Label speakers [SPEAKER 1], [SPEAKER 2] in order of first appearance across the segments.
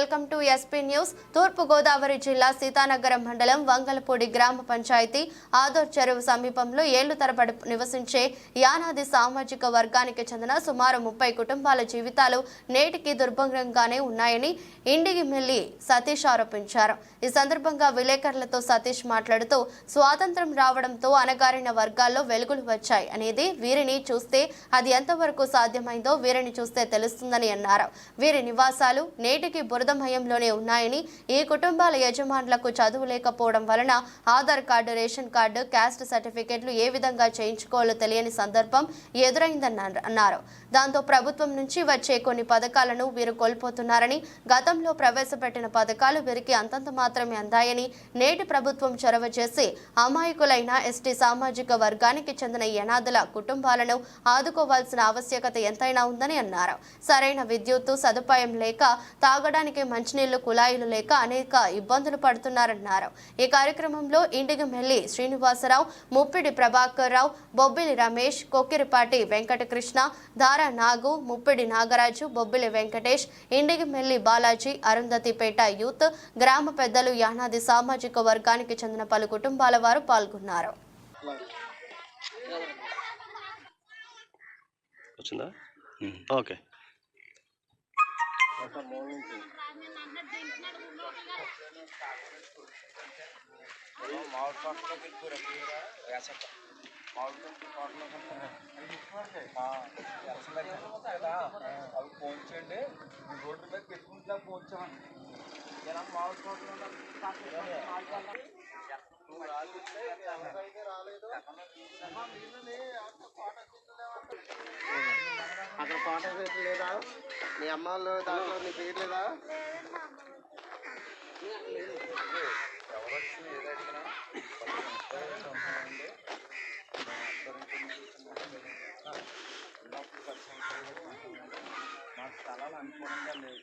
[SPEAKER 1] Welcome to SP news. తూర్పు గోదావరి జిల్లా సీతానగరం మండలం వంగలపూడి గ్రామ పంచాయతీ ఆదోర్ చెరువు సమీపంలో ఏళ్ళు తరబడి నివసించే యానాది సామాజిక వర్గానికి చెందిన సుమారు ముప్పై కుటుంబాల జీవితాలు నేటికి దుర్భంగంగానే ఉన్నాయని ఇండిగి మిల్లి సతీష్ ఆరోపించారు. ఈ సందర్భంగా విలేకరులతో సతీష్ మాట్లాడుతూ స్వాతంత్రం రావడంతో అణగారిన వర్గాల్లో వెలుగులు వచ్చాయి అనేది వీరిని చూస్తే అది ఎంతవరకు సాధ్యమైందో వీరిని చూస్తే తెలుస్తుందని అన్నారు. వీరి నివాసాలు నేటికి బురద బురదమయంలోనే ఉన్నాయని ఈ కుటుంబాల యజమానులకు చదువు లేకపోవడం వలన Aadhaar card ration card caste సర్టిఫికెట్లు ఏ విధంగా చేయించుకోవాలో తెలియని సందర్భం ఎదురైందని అన్నారు. దాంతో ప్రభుత్వం నుంచి వచ్చే కొన్ని పథకాలను వీరు కోల్పోతున్నారని గతంలో ప్రవేశపెట్టిన పథకాలు వీరికి అంతంత మాత్రమే అందాయని నేటి ప్రభుత్వం చొరవ చేసి అమాయకులైన ఎస్టీ సామాజిక వర్గానికి చెందిన యనాదుల కుటుంబాలను ఆదుకోవాల్సిన ఆవశ్యకత ఎంతైనా ఉందని అన్నారు. సరైన విద్యుత్తు సదుపాయం లేక తాగడానికి మంచినీళ్ళు కుళాయిలు లేక అనేక ఇబ్బందులు పడుతున్నారన్నారు. ఈ కార్యక్రమంలో ఇంటికి మెల్లి శ్రీనివాసరావు ముప్పిడి ప్రభాకర్ రావు బొబ్బిలి రమేష్ కొక్కిరిపాటి వెంకటకృష్ణ దారా నాగు ముప్పిడి నాగరాజు బొబ్బిలి వెంకటేష్ ఇండిగి మెల్లి బాలాజీ అరుంధతిపేట యూత్ గ్రామ పెద్దలు యానాది సామాజిక వర్గానికి చెందిన పలు కుటుంబాల వారు పాల్గొన్నారు.
[SPEAKER 2] వచ్చిందా? ఓకే.
[SPEAKER 3] అవి పోంచండి రోడ్డు మీద పెట్టుకుంటా పోంచామని జనం మామిడి తోటలో
[SPEAKER 4] అక్కడ పాట లేదా? మీ అమ్మ వాళ్ళు దాంట్లో నీ పేరు లేదా?
[SPEAKER 3] ఎవరొచ్చి మాకు స్థలాలు అనుకూలంగా
[SPEAKER 5] లేదు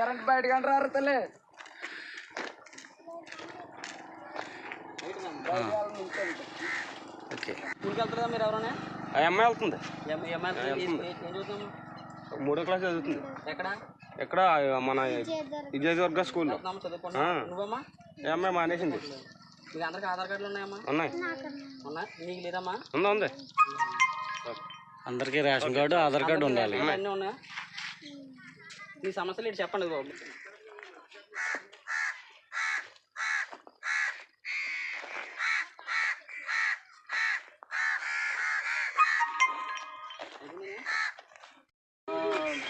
[SPEAKER 4] కరెంట్ బయటకు అంటారు తల్లి
[SPEAKER 2] ఓకే.
[SPEAKER 6] స్కూల్కి వెళ్తారా మీరు ఎవరైనా?
[SPEAKER 2] అమ్మాయి వెళ్తుంది. మూడో క్లాస్ చదువుతుంది.
[SPEAKER 6] ఎక్కడ?
[SPEAKER 2] ఎక్కడ? మన విజయదుర్గ స్కూల్లో. అమ్మాయి మానేసింది.
[SPEAKER 6] మీకు అందరికి ఆధార్ కార్డులు ఉన్నాయమ్మా
[SPEAKER 2] ఉన్నాయి.
[SPEAKER 6] ఉన్నా నీకు లేదమ్మా?
[SPEAKER 2] ఉందా ఉంది.
[SPEAKER 7] అందరికీ రేషన్ కార్డు ఆధార్ కార్డు ఉండాలి.
[SPEAKER 6] అన్నీ ఉన్నాయా? మీ సమస్యలు ఇటు చెప్పండి బాబు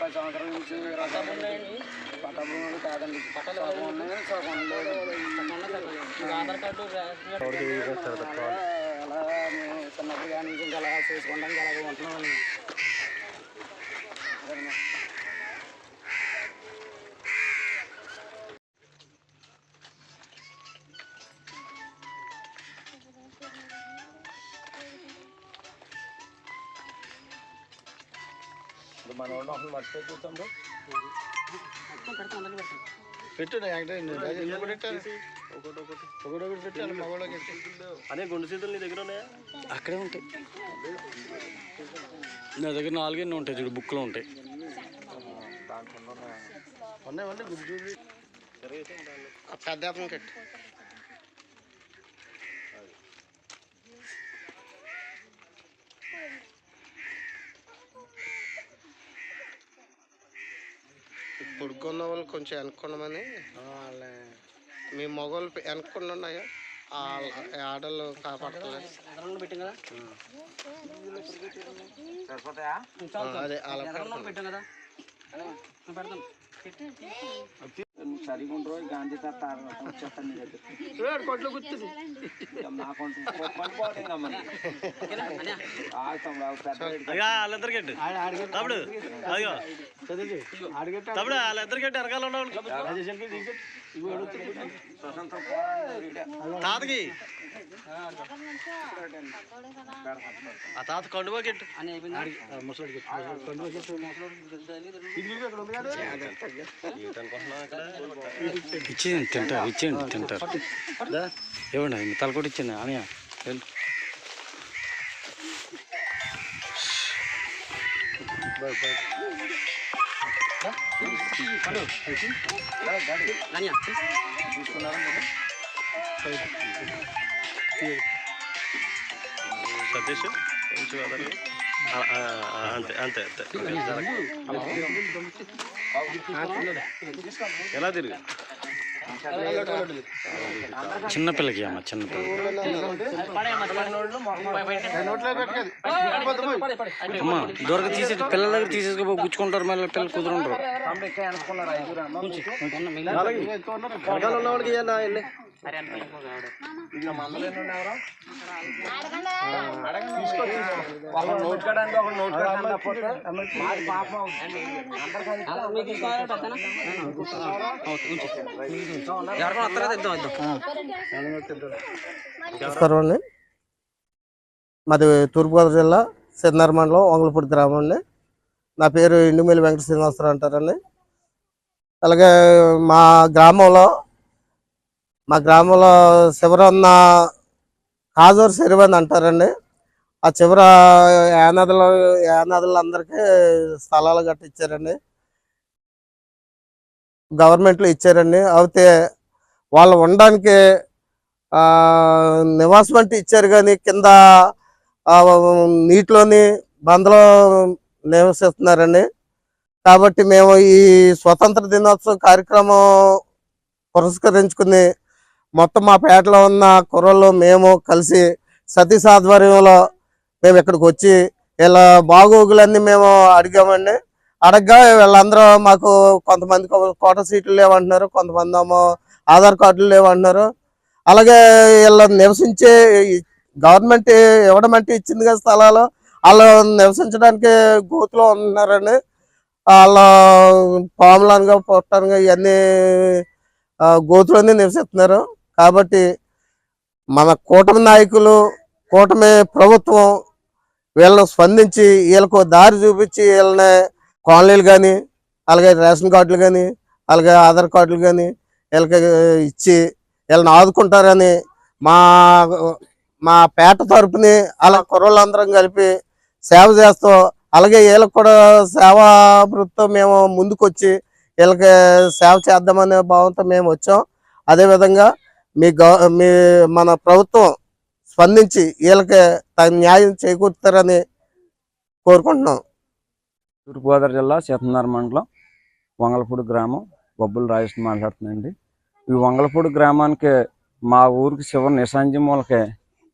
[SPEAKER 4] పది సంవత్సరాల నుంచి పట్టభూములు కాదండి సగం ఉన్నాయి సగం లేదు
[SPEAKER 6] మీకు ఆధార్ కార్డు రేషన్ కార్డు
[SPEAKER 4] అలా మేము చిన్నప్పుడు కానీ ఇంకా అలా చేసుకోవడానికి అలాగే ఉంటున్నామని
[SPEAKER 3] ఇప్పుడు మన వాళ్ళు అసలు మర్చిపోయి
[SPEAKER 4] పెట్టు ఒకటొకటి మగవాళ్ళకి
[SPEAKER 2] అనే గుండు సీతులు నీ దగ్గర ఉన్నాయా?
[SPEAKER 7] అక్కడే ఉంటాయి. నా దగ్గర నాలుగెన్ని ఉంటాయి చూడు బుక్లో ఉంటాయి.
[SPEAKER 4] ఉన్నాయి? ఉన్నాయి గుడ్డు పెద్ద కట్టు. పొడుక్కున్న వాళ్ళు కొంచెం వెనక్కున్నామని వాళ్ళ మీ మగవాళ్ళు వెనక్కుండా ఉన్నాయా ఆడలు కాపాడలేదు
[SPEAKER 6] పెట్టాం కదా.
[SPEAKER 4] అదే అలా
[SPEAKER 3] నువ్వు సరిగా ఉండరు గాంధీ తాత వచ్చేస్తాను నీ దగ్గర
[SPEAKER 4] కొట్లు గుర్తుంది.
[SPEAKER 3] నా కొంచెం పడిపోతుంది మరి. ఆగుతాం రావు పెద్ద
[SPEAKER 7] అయ్యా వాళ్ళిద్దరికి ఎట్టు తప్పుడు అయ్యో తప్పుడు వాళ్ళిద్దరికి ఎట్టు వెనకాల ఉన్నవాళ్ళు.
[SPEAKER 3] స్వతంత్ర పోరాటం వీడే.
[SPEAKER 7] తాతకి. ఆ తాత కండువాకి ఎట్టు
[SPEAKER 6] అని అయిపోయింది
[SPEAKER 7] ఇచ్చేయండి తింటారు ఇచ్చేయండి తింటారు ఇవ్వండి మీ తల కూడా ఇచ్చింది అనయ్య వెళ్ళు
[SPEAKER 2] సతీష్ కొంచెం ఆ, అంతే అంతే అంతే. ఎలా తిరిగి?
[SPEAKER 7] చిన్నపిల్లకి అమ్మ చిన్నపిల్లకి అమ్మ దూరంగా తీసేసి పిల్లల దగ్గర తీసేసుకో గుచ్చుకుంటారు మళ్ళీ పిల్లలు కుదురుంటారు
[SPEAKER 3] నోట్ నోట్
[SPEAKER 8] నమస్కారం అండి. మాది తూర్పుగోదావరి జిల్లా సిద్ధార్ మండలం వంగలపూడి గ్రామం అండి. నా పేరు ఇండుమేలి వెంకట శ్రీనివాసరావు అంటారండి. అలాగే మా గ్రామంలో మా గ్రామంలో చివర ఉన్న కాజూరు చెరువు అంటారండి. ఆ చివర యానదులు అందరికీ స్థలాలు గట్ట ఇచ్చారండి గవర్నమెంట్లో ఇచ్చారండి. అయితే వాళ్ళు ఉండడానికి నివాసం అంటే ఇచ్చారు కానీ కింద నీటిలోని బందలో నివసిస్తున్నారండి. కాబట్టి మేము ఈ స్వతంత్ర దినోత్సవం కార్యక్రమం పురస్కరించుకుని మొత్తం మా పేటలో ఉన్న కుర్రలు మేము కలిసి సతీష్ ఆధ్వర్యంలో మేము ఇక్కడికి వచ్చి ఇలా బాగోగులన్నీ మేము అడిగామండి. అడగ్గా వీళ్ళందరూ మాకు కొంతమందికి కోట సీట్లు లేవంటున్నారు కొంతమంది ఏమో ఆధార్ కార్డులు లేవంటున్నారు. అలాగే వీళ్ళు నివసించే గవర్నమెంట్ ఇవ్వడం అంటే ఇచ్చింది కదా స్థలాలు వాళ్ళు నివసించడానికి గోతులో ఉంటున్నారండి. వాళ్ళ పాములనుగా పొట్టనుగా ఇవన్నీ గోతులన్నీ నివసిస్తున్నారు. కాబట్టి మన కూటమి నాయకులు కూటమి ప్రభుత్వం వీళ్ళని స్పందించి వీళ్ళకు దారి చూపించి వీళ్ళని కాలనీలు కానీ అలాగే రేషన్ కార్డులు కానీ అలాగే ఆధార్ కార్డులు కానీ వీళ్ళకి ఇచ్చి వీళ్ళని ఆదుకుంటారని మా మా పేట తరపుని అలా కుర్రలందరం కలిపి సేవ చేస్తూ అలాగే వీళ్ళకి కూడా సేవా వృత్తితో మేము ముందుకొచ్చి వీళ్ళకి సేవ చేద్దామనే భావంతో మేము వచ్చాం. అదేవిధంగా మీ మీ మన ప్రభుత్వం స్పందించి వీళ్ళకి తగిన న్యాయం చేకూరుతారని కోరుకుంటున్నాం.
[SPEAKER 4] తూర్పుగోదావరి జిల్లా సీతనార మండలం వంగలపూడి గ్రామం. బొబ్బుల రాజేష్ మాట్లాడుతున్నాండి ఈ వంగలపూడి గ్రామానికి మా ఊరికి చివరి నిశాంజి మూలకే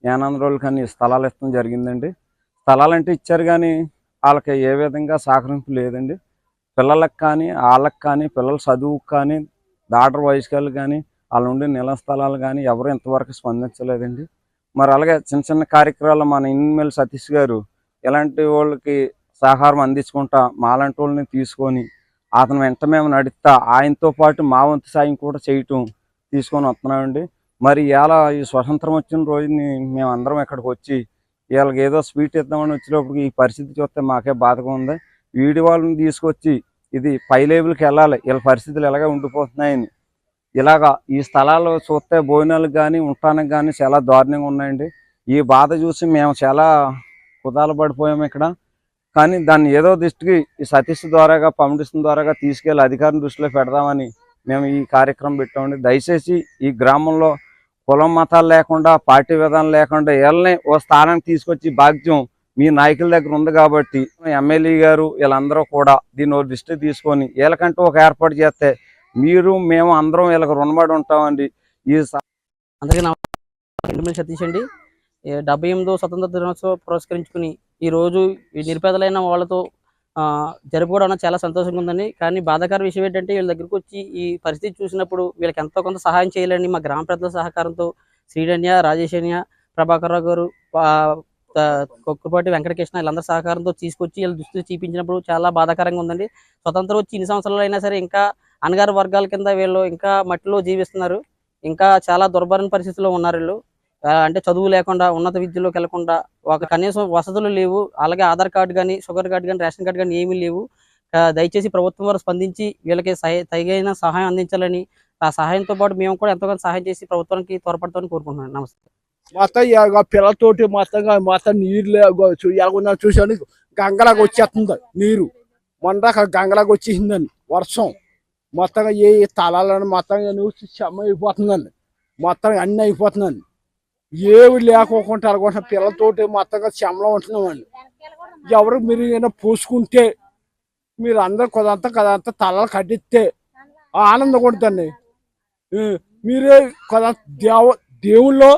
[SPEAKER 4] యానంద రోజులకి కానీ స్థలాలు ఇష్టం జరిగిందండి. స్థలాలంటే ఇచ్చారు కానీ వాళ్ళకి ఏ విధంగా సహకరింపు లేదండి. పిల్లలకు కానీ వాళ్ళకి కానీ పిల్లల చదువుకు కానీ డాక్టర్ వయస్కాలు కానీ వాళ్ళ ఉండే నిల స్థలాలు కానీ ఎవరు ఇంతవరకు స్పందించలేదండి. మరి అలాగే చిన్న చిన్న కార్యక్రమాలు మన ఇన్మేల్ సతీష్ గారు ఇలాంటి వాళ్ళకి సహకారం అందించుకుంటా మాలాంటి వాళ్ళని తీసుకొని అతను వెంట మేము నడుస్తా ఆయనతో పాటు మా వంతు సాయం కూడా చేయటం తీసుకొని వస్తున్నామండి. మరి ఇలా ఈ స్వతంత్రం వచ్చిన రోజుని మేము అందరం ఇక్కడికి వచ్చి వీళ్ళకి ఏదో స్వీట్ ఇద్దామని వచ్చినప్పుడు ఈ పరిస్థితి చూస్తే మాకే బాధగా ఉంది. వీడి వాళ్ళని తీసుకొచ్చి ఇది పై లేబుల్కి వెళ్ళాలి. వీళ్ళ పరిస్థితులు ఎలాగే ఉండిపోతున్నాయని ఇలాగా ఈ స్థలాలు చూస్తే భోజనాలకు కానీ ఉండటానికి కానీ చాలా దారుణంగా ఉన్నాయండి. ఈ బాధ చూసి మేము చాలా కుదాల పడిపోయాము ఇక్కడ. కానీ దాన్ని ఏదో దృష్టికి ఈ సతీష్ ద్వారాగా పంపిస్తున్న ద్వారాగా తీసుకెళ్ళి అధికారం దృష్టిలో పెడదామని మేము ఈ కార్యక్రమం పెట్టామండి. దయచేసి ఈ గ్రామంలో కులం మతాలు లేకుండా పార్టీ విధానం లేకుండా వీళ్ళని ఓ స్థానానికి తీసుకొచ్చి భాగ్యం మీ నాయకుల దగ్గర ఉంది కాబట్టి ఎమ్మెల్యే గారు వీళ్ళందరూ కూడా దీన్ని ఒక దృష్టి తీసుకొని వీళ్ళకంటూ ఒక ఏర్పాటు చేస్తే మీరు మేము అందరం వీళ్ళకి రుణపడి ఉంటామండి. ఈ అందుకే
[SPEAKER 6] అందరికీ నమస్కారం సతీష్ అండి. డెబ్బై ఎనిమిదో స్వతంత్ర దినోత్సవం పురస్కరించుకుని ఈ రోజు ఈ నిరుపేదలైన వాళ్ళతో ఆ, జరుపుకోవడం చాలా సంతోషంగా ఉందండి. కానీ బాధాకర విషయం ఏంటంటే వీళ్ళ దగ్గరకు వచ్చి ఈ పరిస్థితి చూసినప్పుడు వీళ్ళకి ఎంతో కొంత సహాయం చేయాలని మా గ్రామ పెద్దల సహకారంతో శ్రీడన్య రాజేశన్య ప్రభాకర్ రావు గారు కొక్కుపాటి వెంకటకృష్ణ వీళ్ళందరి సహకారంతో తీసుకొచ్చి వీళ్ళ దుస్తులు చూపించినప్పుడు చాలా బాధాకరంగా ఉందండి. స్వతంత్రం వచ్చి ఇన్ని సంవత్సరాలు అయినా సరే ఇంకా అనగారు వర్గాల కింద వీళ్ళు ఇంకా మట్టిలో జీవిస్తున్నారు. ఇంకా చాలా దుర్భరణ పరిస్థితుల్లో ఉన్నారు వీళ్ళు. అంటే చదువు లేకుండా ఉన్నత విద్యలోకి వెళ్ళకుండా ఒక కనీసం వసతులు లేవు. అలాగే ఆధార్ కార్డు కానీ షుగర్ కార్డు కానీ రేషన్ కార్డు కానీ ఏమీ లేవు. దయచేసి ప్రభుత్వం వారు స్పందించి వీళ్ళకి సహాయ తగిన సహాయం అందించాలని ఆ సహాయంతో పాటు మేము కూడా ఎంతో సహాయం చేసి ప్రభుత్వానికి త్వరపడతామని కోరుకుంటున్నాను. నమస్తే.
[SPEAKER 9] మొత్తం పిల్లలతోటి మొత్తం మొత్తం నీళ్ళు ఎలాగున్నా చూసాను గంగలాగా వచ్చేస్తుంది నీరు. మొన్న గంగలాగా వచ్చేసిందని వర్షం. మొత్తంగా ఏ తలాలను మొత్తంగా నువ్వు చెమ్మ అయిపోతుందండి. మొత్తం అన్నీ అయిపోతుందండి. ఏవి లేకోకుండా అనుకుంటున్న పిల్లలతోటి మొత్తంగా చెమ్మలో ఉంటున్నామండి. ఎవరు మీరు ఏమైనా పూసుకుంటే మీరు అందరు కొదంతా కదంతా తలలు కట్టిస్తే ఆనందం కొడుతుంది మీరే కదా దేవ దేవుళ్ళు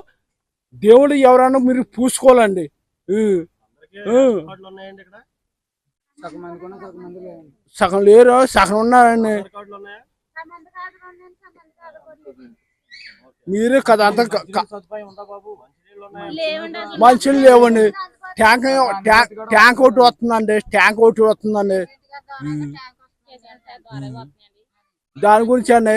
[SPEAKER 9] దేవుడు ఎవరైనా మీరు పూసుకోవాలండి ఆ, ఆ.
[SPEAKER 7] కార్డులు ఉన్నాయండి ఇక్కడ
[SPEAKER 9] సగం లేరు. సగం ఉన్నారండి. మీరే కదా అంత. మనుషులు లేవండి. ట్యాంక్ ట్యాంక్ ఒకటి వస్తుందండి. ట్యాంక్ ఒకటి వస్తుందండి. దాని గురించి అండి.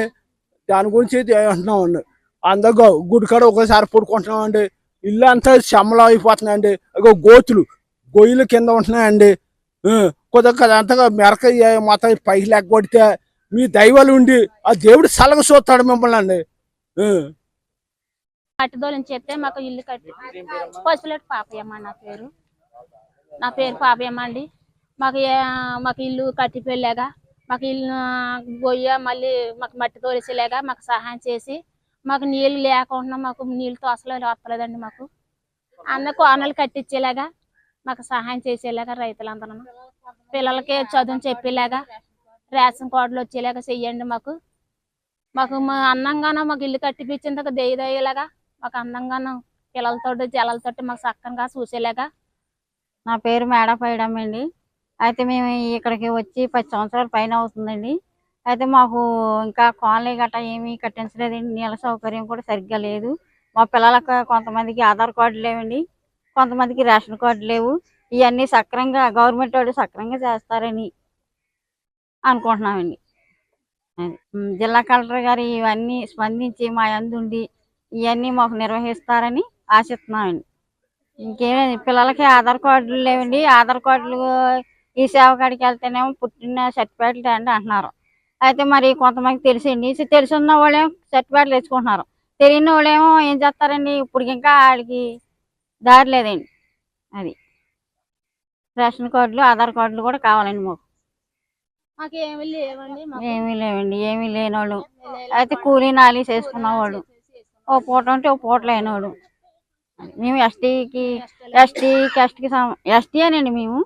[SPEAKER 9] దాని గురించి అంటున్నామండి అందరూ గుడికాడ ఒకసారి పడుకుంటున్నామండి. ఇల్లు అంతా చెమ్మలు అయిపోతున్నాయండి. అగో గోతులు. గొయ్యలు కింద ఉంటున్నాయండి. కొద్దిగా అంతగా మెరక మొత్తం పైకి లేకపోతే మీ దైవాలు ఉండి ఆ దేవుడు సలగ చూస్తాడు మిమ్మల్ని అండి. ఆ.
[SPEAKER 5] కట్టుదోలని చెప్తే మాకు ఇల్లు కట్టి పసుపులేటి పాపయ్యమ్మ నా పేరు. నా పేరు పాపయ్యమ్మ అండి. మాకు మాకు ఇల్లు కట్టి పెళ్ళాగా మాకు ఇల్లు గొయ్య మళ్ళీ మాకు మట్టి తోలిసేలాగా మాకు సహాయం చేసి మాకు నీళ్ళు లేకుండా మాకు నీళ్ళతో అసలు వస్తలేదండి మాకు. అన్న కోనలు కట్టించేలాగా మాకు సహాయం చేసేలాగా రైతులందరూ పిల్లలకి చదువు చెప్పేలాగా రేషన్ కార్డులు వచ్చేలాగా చెయ్యండి మాకు. మాకు మా అందంగానో మాకు ఇల్లు కట్టిపించేందుకు దయ్యదయ్యేలాగా మాకు అందంగాను పిల్లలతోటి జలాలతోటి మాకు చక్కగా చూసేలాగా.
[SPEAKER 10] నా పేరు మేడపైడమ్ అండి. అయితే మేము ఇక్కడికి వచ్చి పది సంవత్సరాల పైన అవుతుందండి. అయితే మాకు ఇంకా కాలనీ గట్రా ఏమీ కట్టించలేదండి. నీళ్ళ సౌకర్యం కూడా సరిగ్గా లేదు. మా పిల్లలకు కొంతమందికి ఆధార్ కార్డు లేవండి. కొంతమందికి రేషన్ కార్డు లేవు. ఇవన్నీ సక్రంగా గవర్నమెంట్ వాడు సక్రంగా చేస్తారని అనుకుంటున్నామండి. జిల్లా కలెక్టర్ గారు ఇవన్నీ స్పందించి మా అందుండి ఇవన్నీ మాకు నిర్వహిస్తారని ఆశిస్తున్నామండి. ఇంకేమీ పిల్లలకి ఆధార్ కార్డులు లేవండి. ఆధార్ కార్డులు ఈ సేవ కాడికి వెళ్తేనేమో పుట్టిన సర్టిఫికేట్లు అండి అంటున్నారు. అయితే మరి కొంతమంది తెలిసిండి. తెలిసి ఉన్న వాళ్ళేమో సర్టిఫికేట్లు తెచ్చుకుంటున్నారు. తెలియని వాళ్ళేమో ఏం చేస్తారండి? ఇప్పుడు ఇంకా వాళ్ళకి దారి లేదండి. అది. రేషన్ కార్డులు ఆధార్ కార్డులు కూడా కావాలండి మాకు.
[SPEAKER 5] ఏమీ లేవండి
[SPEAKER 10] ఏమీ లేవండి ఏమీ లేనోళ్ళు. అయితే కూలీ నాలి చేసుకున్నవాడు ఓ పూట ఉంటే ఓ పూట లేనోడు మేము ఎస్టీకి ఎస్టీ ఎస్టీకి ఎస్టీ అనండి మేము.